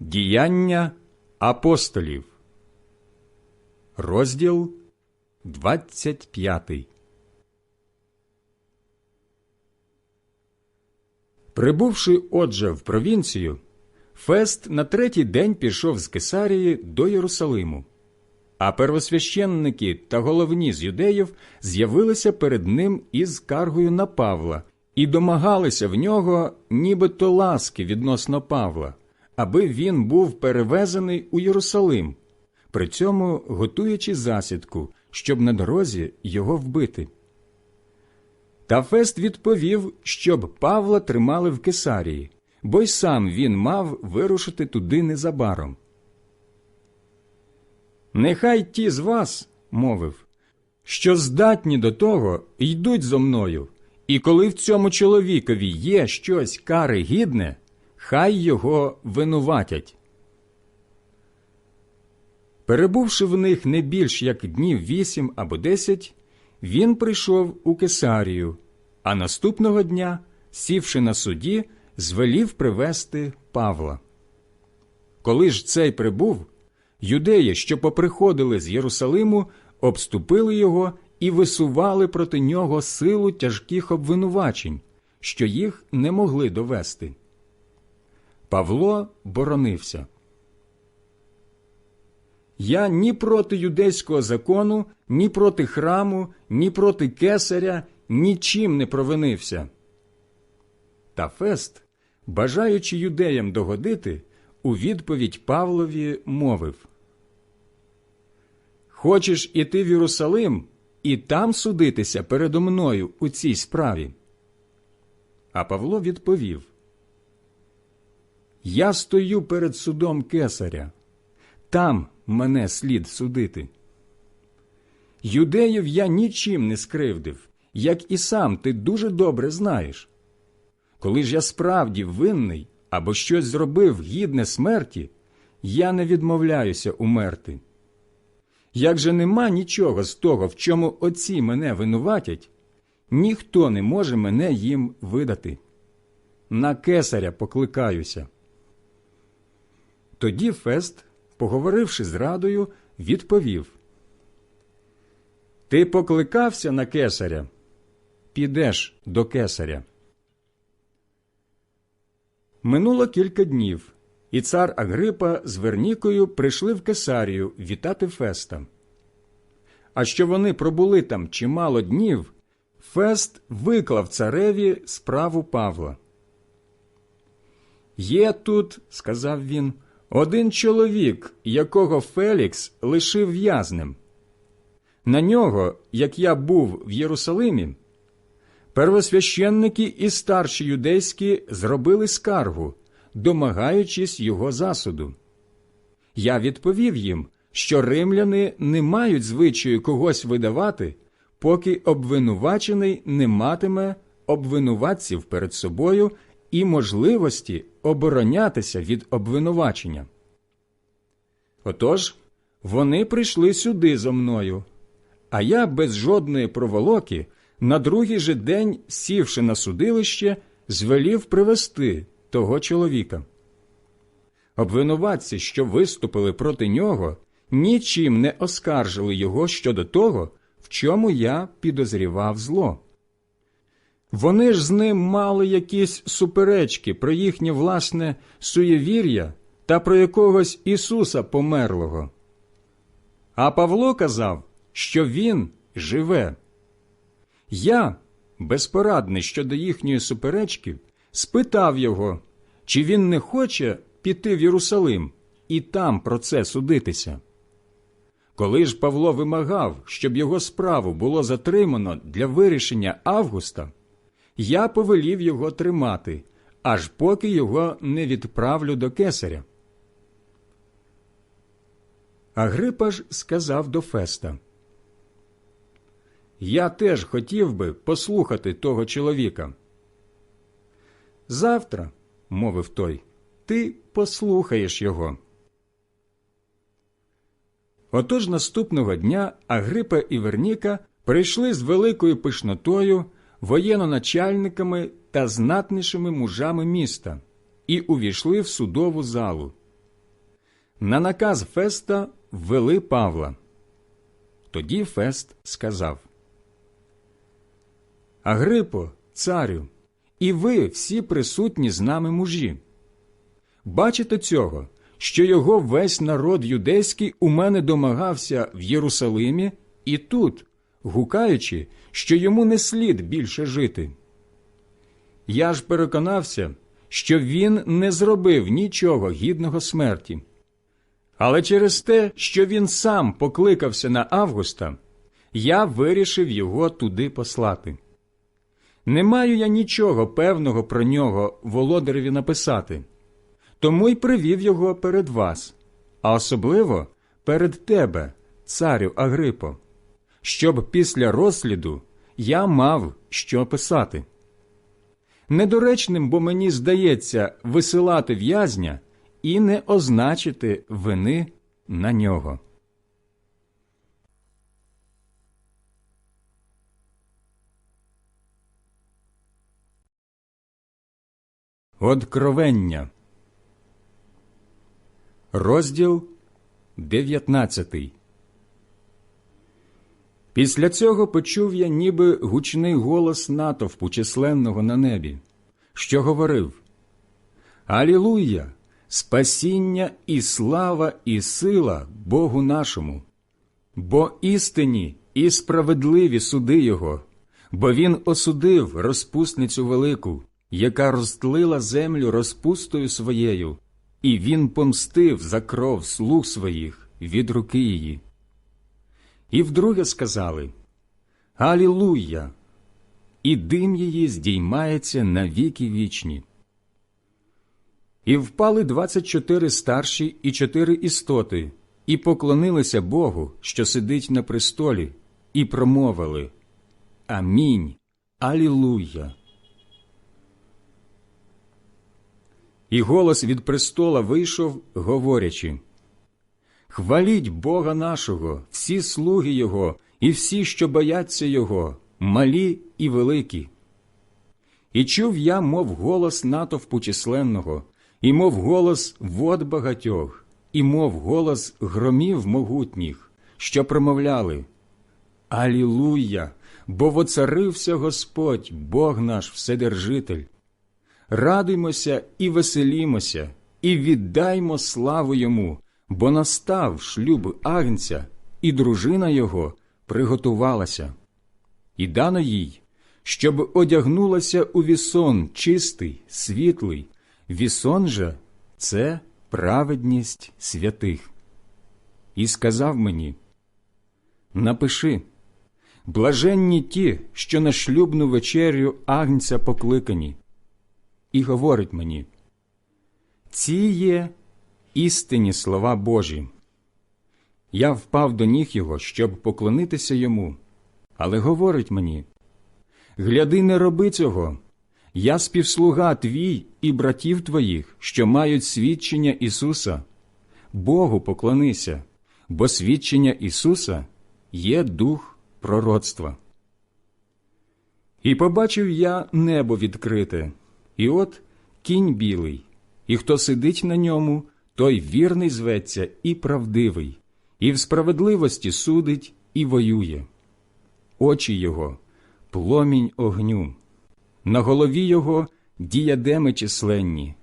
Діяння апостолів, розділ 25. Прибувши отже в провінцію, Фест на третій день пішов з Кесарії до Єрусалиму, а первосвященники та головні з юдеїв з'явилися перед ним із скаргою на Павла і домагалися в нього нібито ласки відносно Павла, аби він був перевезений у Єрусалим, при цьому готуючи засідку, щоб на дорозі його вбити. Та Фест відповів, щоб Павла тримали в Кесарії, бо й сам він мав вирушити туди незабаром. Нехай ті з вас, мовив, що здатні до того, йдуть зо мною, і коли в цьому чоловікові є щось кари гідне, хай його винуватять. Перебувши в них не більш як днів вісім або десять, він прийшов у Кесарію, а наступного дня, сівши на суді, звелів привести Павла. Коли ж цей прибув, юдеї, що поприходили з Єрусалиму, обступили його і висували проти нього силу тяжких обвинувачень, що їх не могли довести. Павло боронився. Я ні проти юдейського закону, ні проти храму, ні проти кесаря нічим не провинився. Та Фест, бажаючи юдеям догодити, у відповідь Павлові мовив Хочеш іти в Єрусалим і там судитися передо мною у цій справі? А Павло відповів Я стою перед судом кесаря. Там мене слід судити. Юдеїв я нічим не скривдив, як і сам ти дуже добре знаєш. Коли ж я справді винний або щось зробив гідне смерті, я не відмовляюся умерти. Як же нема нічого з того, в чому отці мене винуватять, ніхто не може мене їм видати. На кесаря покликаюся. Тоді Фест поговоривши з радою, відповів Ти покликався на кесаря? Підеш до кесаря. Минуло кілька днів, і цар Агрипа з Вернікою прийшли в Кесарію вітати Феста. А що вони пробули там чимало днів, Фест виклав цареві справу Павла. Є тут, сказав він, один чоловік, якого Фелікс лишив в'язнем. На нього, як я був в Єрусалимі, первосвященники і старші юдейські зробили скаргу, домагаючись його засуду. Я відповів їм, що римляни не мають звичаю когось видавати, поки обвинувачений не матиме обвинуватців перед собою і можливості оборонятися від обвинувачення. Отож, вони прийшли сюди зо мною, а я без жодної проволоки на другий же день, сівши на судилище, звелів привести того чоловіка. Обвинуватці, що виступили проти нього, нічим не оскаржили його щодо того, в чому я підозрівав зло. Вони ж з ним мали якісь суперечки про їхнє власне суєвір'я та про якогось Ісуса померлого. А Павло казав, що Він живе. Я, безпорадний щодо їхньої суперечки, спитав його, чи він не хоче піти в Єрусалим і там про це судитися. Коли ж Павло вимагав, щоб його справу було затримано для вирішення Августа я повелів його тримати, аж поки його не відправлю до кесаря. Агрипа ж сказав до Феста Я теж хотів би послухати того чоловіка. Завтра, мовив той, ти послухаєш його. Отож наступного дня Агрипа і Верніка прийшли з великою пишнотою воєноначальниками та знатнішими мужами міста і увійшли в судову залу. на наказ Феста ввели Павла. Тоді Фест сказав Агрипо, царю, і ви всі присутні з нами мужі. Бачите цього, що його весь народ юдейський у мене домагався в Єрусалимі і тут, гукаючи, що йому не слід більше жити. Я ж переконався, що він не зробив нічого гідного смерті. Але через те, що він сам покликався на Августа, я вирішив його туди послати. Не маю я нічого певного про нього володареві написати, тому й привів його перед вас, а особливо перед тебе, царю Агрипо, щоб після розсліду я мав що писати. Недоречним, бо мені здається висилати в'язня і не означити вини на нього. Откровення. Розділ 19 Після цього почув я ніби гучний голос натовпу численного на небі, що говорив Алілуя! Спасіння і слава і сила Богу нашому, бо істинні і справедливі суди Його, бо Він осудив розпусницю велику, яка розтлила землю розпустою своєю, і Він помстив за кров слуг своїх від руки її. І вдруге сказали Алілуя! І дим її здіймається на віки вічні. І впали двадцять чотири старші і чотири істоти, і поклонилися Богу, що сидить на престолі, і промовили Амінь. Алілуя. І голос від престола вийшов, говорячи Хваліть Бога нашого, всі слуги Його, і всі, що бояться Його, малі і великі. І чув я, мов голос натовпу численного, і мов голос вод багатьох, і мов голос громів могутніх, що промовляли Алілуя! Бо воцарився Господь, Бог наш Вседержитель. Радуймося і веселімося, і віддаймо славу йому, бо настав шлюб агнця, і дружина його приготувалася. І дано їй, щоб одягнулася у вісон чистий, світлий, вісон же це праведність святих. І сказав мені Напиши блаженні ті, що на шлюбну вечерю агнця покликані, і говорить мені ці є істинні слова Божі. Я впав до ніг його, щоб поклонитися йому, але говорить мені Гляди, не роби цього. Я співслуга твій і братів твоїх, що мають свідчення Ісуса. Богу поклонися, бо свідчення Ісуса є дух пророцтва. І побачив я небо відкрите, і от кінь білий, і хто сидить на ньому, той вірний зветься і правдивий, і в справедливості судить і воює. Очі його пломінь огню, на голові його діядеми численні.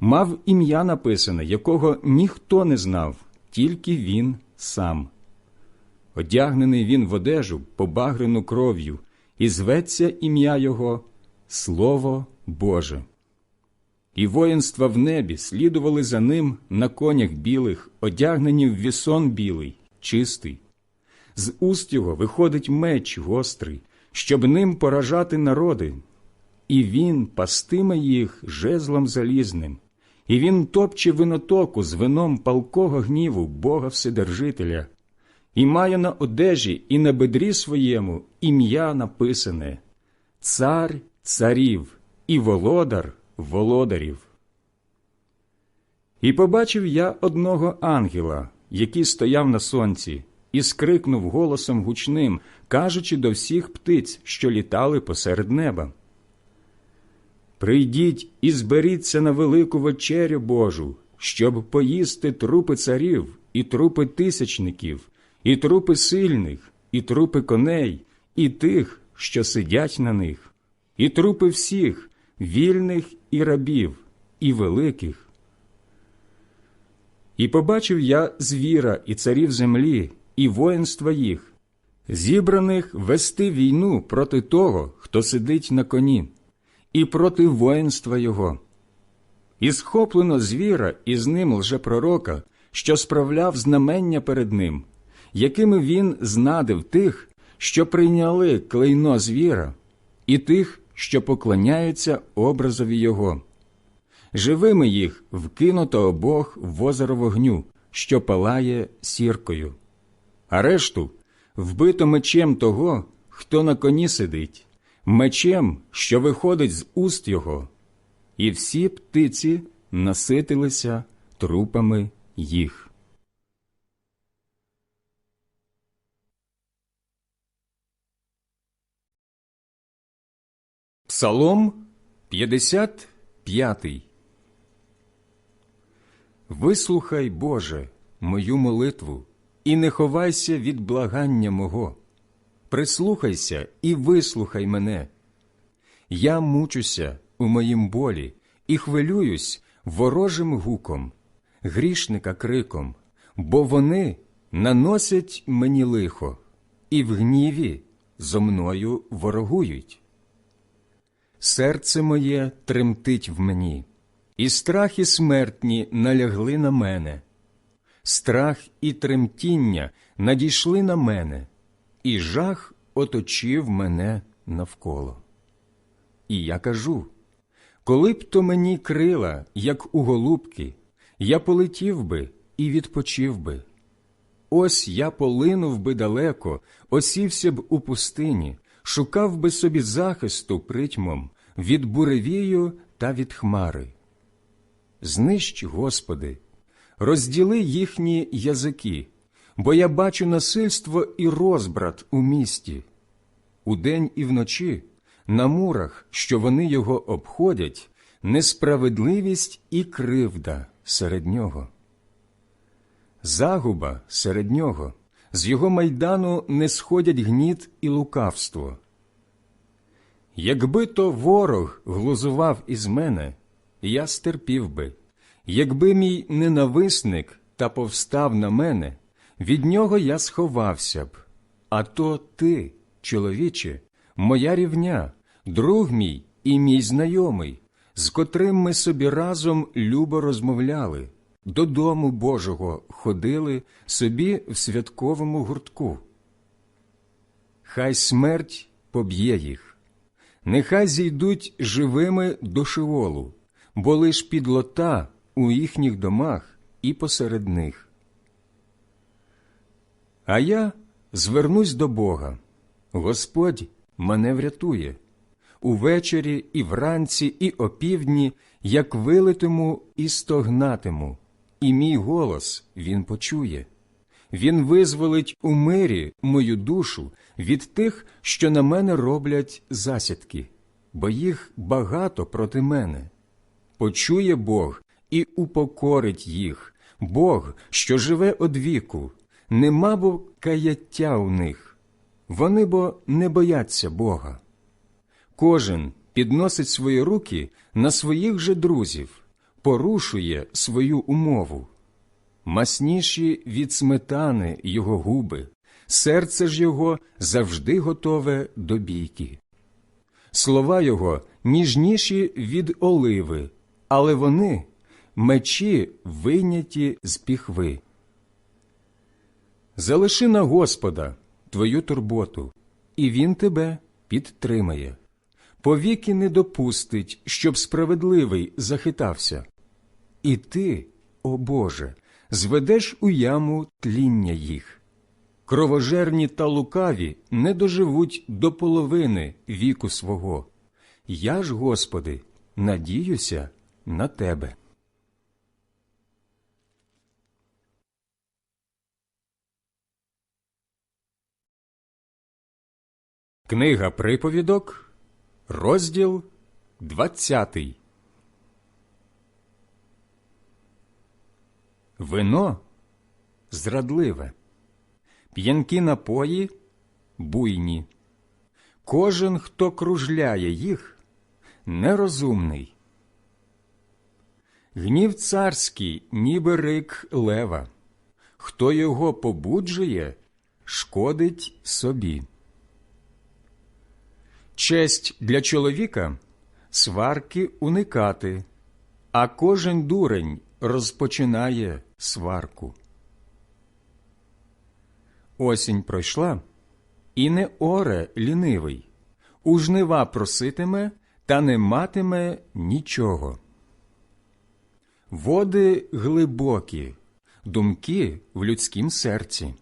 Мав ім'я написане, якого ніхто не знав, тільки він сам. Одягнений він в одежу, побагрену кров'ю, і зветься ім'я його Слово Боже. І воїнства в небі слідували за ним на конях білих, одягнені в вісон білий, чистий. З уст його виходить меч гострий, щоб ним поражати народи, і він пастиме їх жезлом залізним, і він топче винотоку з вином палкого гніву Бога Вседержителя, і має на одежі і на бедрі своєму ім'я написане Цар царів і володар володарів. І побачив я одного ангела, який стояв на сонці, і скрикнув голосом гучним, кажучи до всіх птиць, що літали посеред неба. Прийдіть і зберіться на велику вечерю Божу, щоб поїсти трупи царів, і трупи тисячників, і трупи сильних, і трупи коней, і тих, що сидять на них, і трупи всіх, вільних і рабів, і великих. І побачив я звіра і царів землі, і воїнства їх, зібраних вести війну проти того, хто сидить на коні, і проти воїнства його. І схоплено звіра і з ним лжепророка, що справляв знамення перед ним, якими він знадив тих, що прийняли клейно звіра, і тих, що поклоняються образові його. Живими їх вкинуто обох в озеро вогню, що палає сіркою, а решту вбито мечем того, хто на коні сидить, мечем, що виходить з уст його, і всі птиці наситилися трупами їх. Псалом 55 Вислухай, Боже, мою молитву, і не ховайся від благання мого. Прислухайся і вислухай мене. Я мучуся у моїм болі і хвилююсь ворожим гуком, грішника криком, бо вони наносять мені лихо, і в гніві зо мною ворогують. Серце моє тремтить в мені, і страхи смертні налягли на мене. Страх і тремтіння надійшли на мене, і жах оточив мене навколо. І я кажу коли б то мені крила, як у голубки, я полетів би і відпочив би. Ось я полинув би далеко, осівся б у пустині, шукав би собі захисту притьмом від буревію та від хмари. Знищ, Господи, розділи їхні язики, бо я бачу насильство і розбрат у місті. Удень і вночі, на мурах, що вони його обходять, несправедливість і кривда серед нього. Загуба серед нього, з його майдану не сходять гніт і лукавство. Якби то ворог глузував із мене, я стерпів би, якби мій ненависник та повстав на мене, від нього я сховався б. А то ти, чоловіче, моя рівня, друг мій і мій знайомий, з котрим ми собі разом любо розмовляли, додому Божого ходили собі в святковому гуртку. Хай смерть поб'є їх, нехай зійдуть живими до шиволу, бо лиш підлота у їхніх домах і посеред них. А я звернусь до Бога. Господь мене врятує. Увечері і вранці, і опівдні, як вилитиму і стогнатиму, і мій голос він почує. Він визволить у мирі мою душу від тих, що на мене роблять засідки, бо їх багато проти мене. Почує Бог і упокорить їх, Бог, що живе одвіку, нема бо каяття у них. Вони бо не бояться Бога. Кожен підносить свої руки на своїх же друзів, порушує свою умову. Масніші від сметани його губи, серце ж його завжди готове до бійки. Слова його ніжніші від оливи, але вони мечі вийняті з піхви. Залиши на Господа твою турботу, і Він тебе підтримає. Повіки не допустить, щоб справедливий захитався. І ти, о Боже, зведеш у яму тління їх. Кровожерні та лукаві не доживуть до половини віку свого. Я ж, Господи, надіюся на Тебе. Книга приповідок, розділ двадцятий. Вино зрадливе, п'янкі напої буйні. Кожен, хто кружляє їх, нерозумний. Гнів царський, ніби рик лева, хто його побуджує, шкодить собі. Честь для чоловіка сварки уникати, а кожен дурень розпочинає сварку. Осінь пройшла, і не оре лінивий, у жнива проситиме та не матиме нічого. Води глибокі, думки в людськім серці,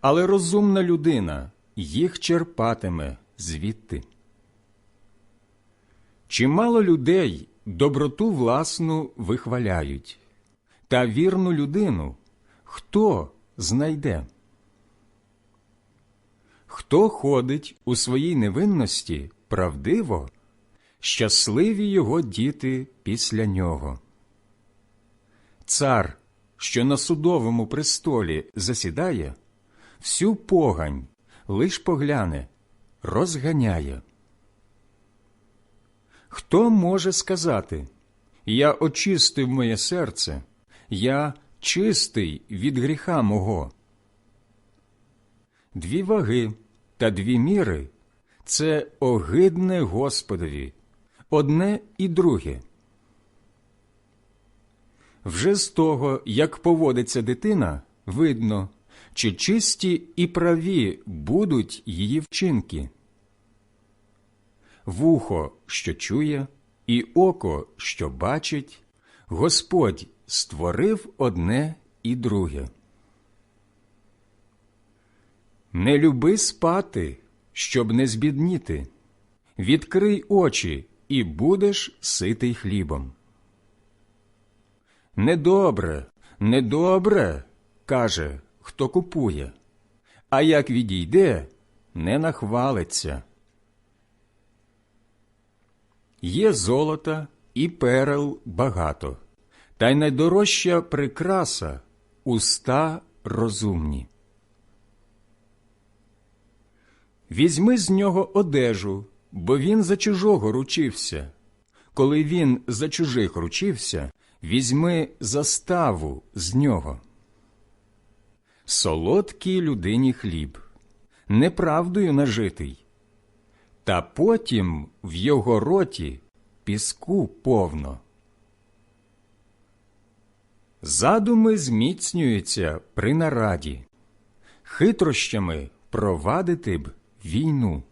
але розумна людина їх черпатиме звідти. Чимало людей доброту власну вихваляють, та вірну людину хто знайде? Хто ходить у своїй невинності правдиво, щасливі його діти після нього. Цар, що на судовому престолі засідає, всю погань лиш погляне, розганяє. Хто може сказати Я очистив моє серце, я чистий від гріха мого? Дві ваги та дві міри це огидне Господові, одне і друге. Вже з того, як поводиться дитина, видно, чи чисті і праві будуть її вчинки. Вухо, що чує, і око, що бачить, Господь створив одне і друге. Не люби спати, щоб не збідніти. Відкрий очі і будеш ситий хлібом. Недобре, недобре, каже, хто купує, а як відійде, не нахвалиться. Є золота і перел багато, та й найдорожча прикраса уста розумні. Візьми з нього одежу, бо він за чужого ручився. Коли він за чужих ручився, візьми заставу з нього. Солодкий людині хліб, неправдою нажитий, та потім в його роті піску повно. Задуми зміцнюються при нараді, хитрощами провадити б війну.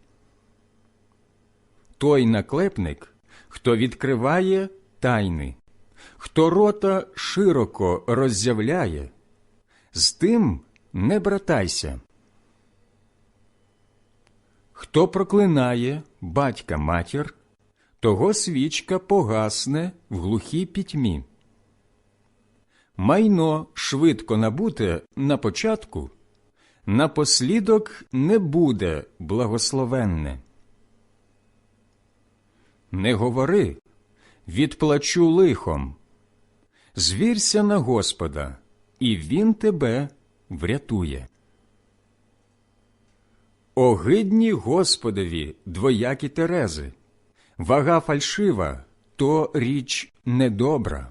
Той наклепник, хто відкриває тайни, хто рота широко роззявляє, з тим не братайся. Хто проклинає батька матір, того свічка погасне в глухій пітьмі. Майно швидко набуте на початку напослідок не буде благословенне. Не говори, відплачу лихом, звірся на Господа, і Він тебе врятує. Огидні Господові двоякі терези, вага фальшива то річ недобра.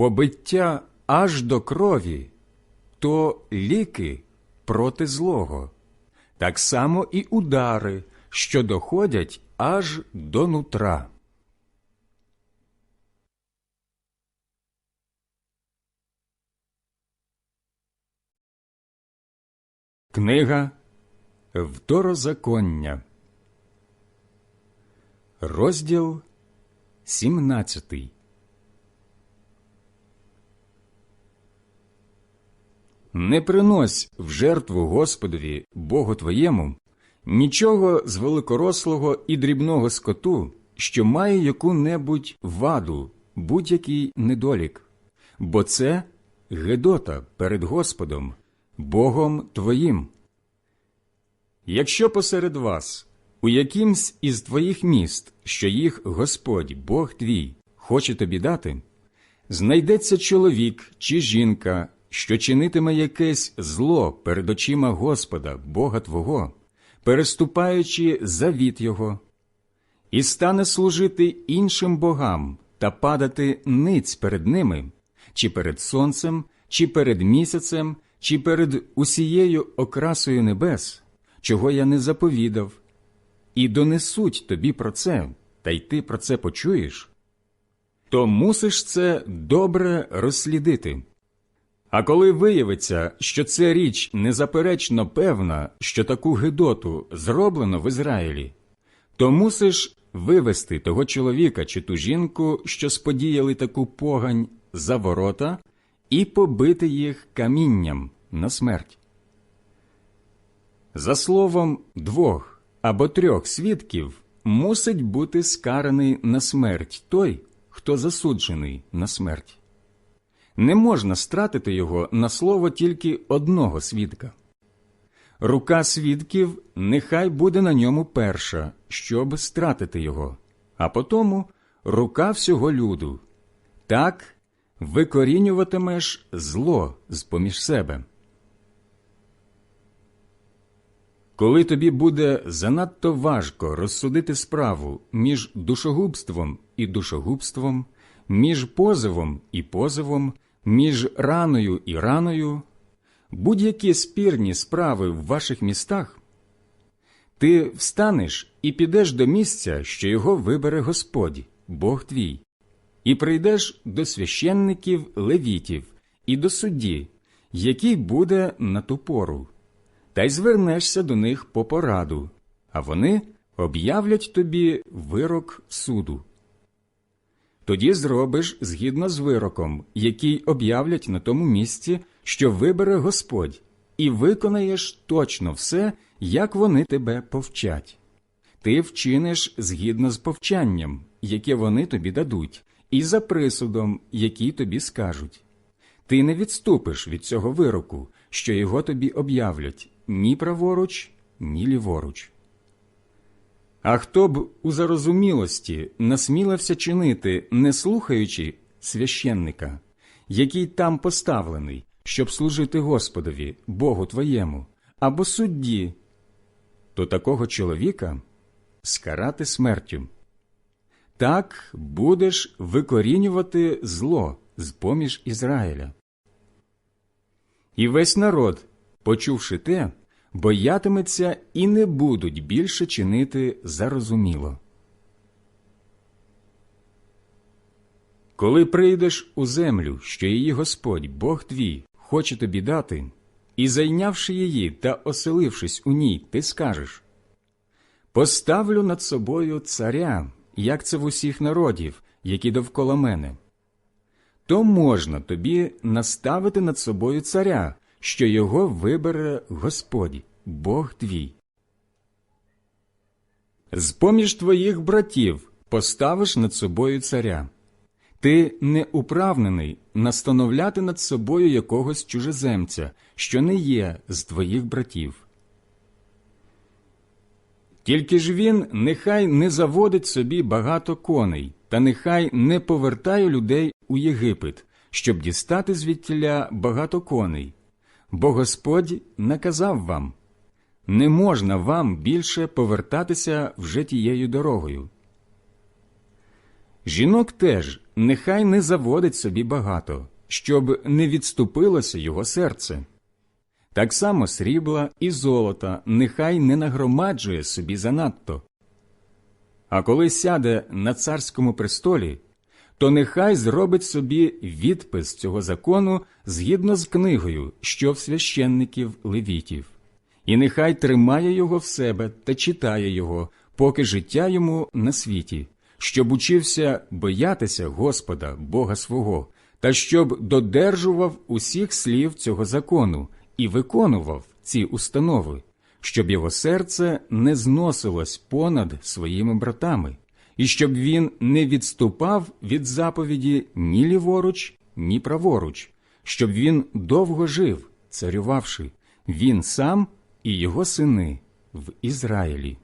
Побиття аж до крові, то ліки проти злого, так само і удари, що доходять аж до нутра. Книга Второзаконня, розділ 17 Не принось в жертву Господові, Богу твоєму, нічого з великорослого і дрібного скоту, що має яку-небудь ваду, будь-який недолік, бо це Гедота перед Господом, Богом твоїм. Якщо посеред вас, у якимсь із твоїх міст, що їх Господь, Бог твій, хоче тобі дати, знайдеться чоловік чи жінка, що чинитиме якесь зло перед очима Господа, Бога Твого, переступаючи завіт Його, і стане служити іншим богам та падати ниць перед ними, чи перед сонцем, чи перед місяцем, чи перед усією окрасою небес, чого я не заповідав, і донесуть тобі про це, та й ти про це почуєш, то мусиш це добре розслідити. А коли виявиться, що це річ незаперечно певна, що таку гидоту зроблено в Ізраїлі, то мусиш вивести того чоловіка чи ту жінку, що сподіяли таку погань за ворота, і побити їх камінням на смерть. За словом двох або трьох свідків мусить бути скараний на смерть той, хто засуджений на смерть. Не можна стратити його на слово тільки одного свідка. Рука свідків нехай буде на ньому перша, щоб стратити його, а потому рука всього люду. Так викорінюватимеш зло з поміж себе. Коли тобі буде занадто важко розсудити справу між душогубством і душогубством, між позовом і позовом, між раною і раною, будь-які спірні справи в ваших містах, ти встанеш і підеш до місця, що його вибере Господь, Бог твій, і прийдеш до священників левітів і до судді, який буде на ту пору, та й звернешся до них по пораду, а вони об'являть тобі вирок суду. Тоді зробиш згідно з вироком, який об'являть на тому місці, що вибере Господь, і виконаєш точно все, як вони тебе повчать. Ти вчиниш згідно з повчанням, яке вони тобі дадуть, і за присудом, який тобі скажуть. Ти не відступиш від цього вироку, що його тобі об'являть ні праворуч, ні ліворуч. А хто б у зарозумілості насмілився чинити, не слухаючи священника, який там поставлений, щоб служити Господові, Богу твоєму, або судді, то такого чоловіка скарати смертю. Так будеш викорінювати зло з поміж Ізраїля. І весь народ, почувши те, боятиметься і не будуть більше чинити зарозуміло. Коли прийдеш у землю, що її Господь, Бог твій, хоче тобі дати, і зайнявши її та оселившись у ній, ти скажеш Поставлю над собою царя, як це в усіх народів, які довкола мене. То можна тобі наставити над собою царя, що його вибере Господь, Бог твій. З поміж твоїх братів поставиш над собою царя. Ти не управнений настановляти над собою якогось чужеземця, що не є з твоїх братів. Тільки ж він нехай не заводить собі багато коней, та нехай не повертає людей у Єгипет, щоб дістати звідтіля багато коней, бо Господь наказав вам не можна вам більше повертатися вже тією дорогою. Жінок теж нехай не заводить собі багато, щоб не відступилося його серце. Так само срібла і золота нехай не нагромаджує собі занадто. А коли сяде на царському престолі, то нехай зробить собі відпис цього закону згідно з книгою, що в священників левітів, і нехай тримає його в себе та читає його, поки життя йому на світі, щоб учився боятися Господа, Бога свого, та щоб додержував усіх слів цього закону і виконував ці установи, щоб його серце не зносилось понад своїми братами, і щоб він не відступав від заповіді ні ліворуч, ні праворуч, щоб він довго жив, царювавши, він сам і його сини в Ізраїлі.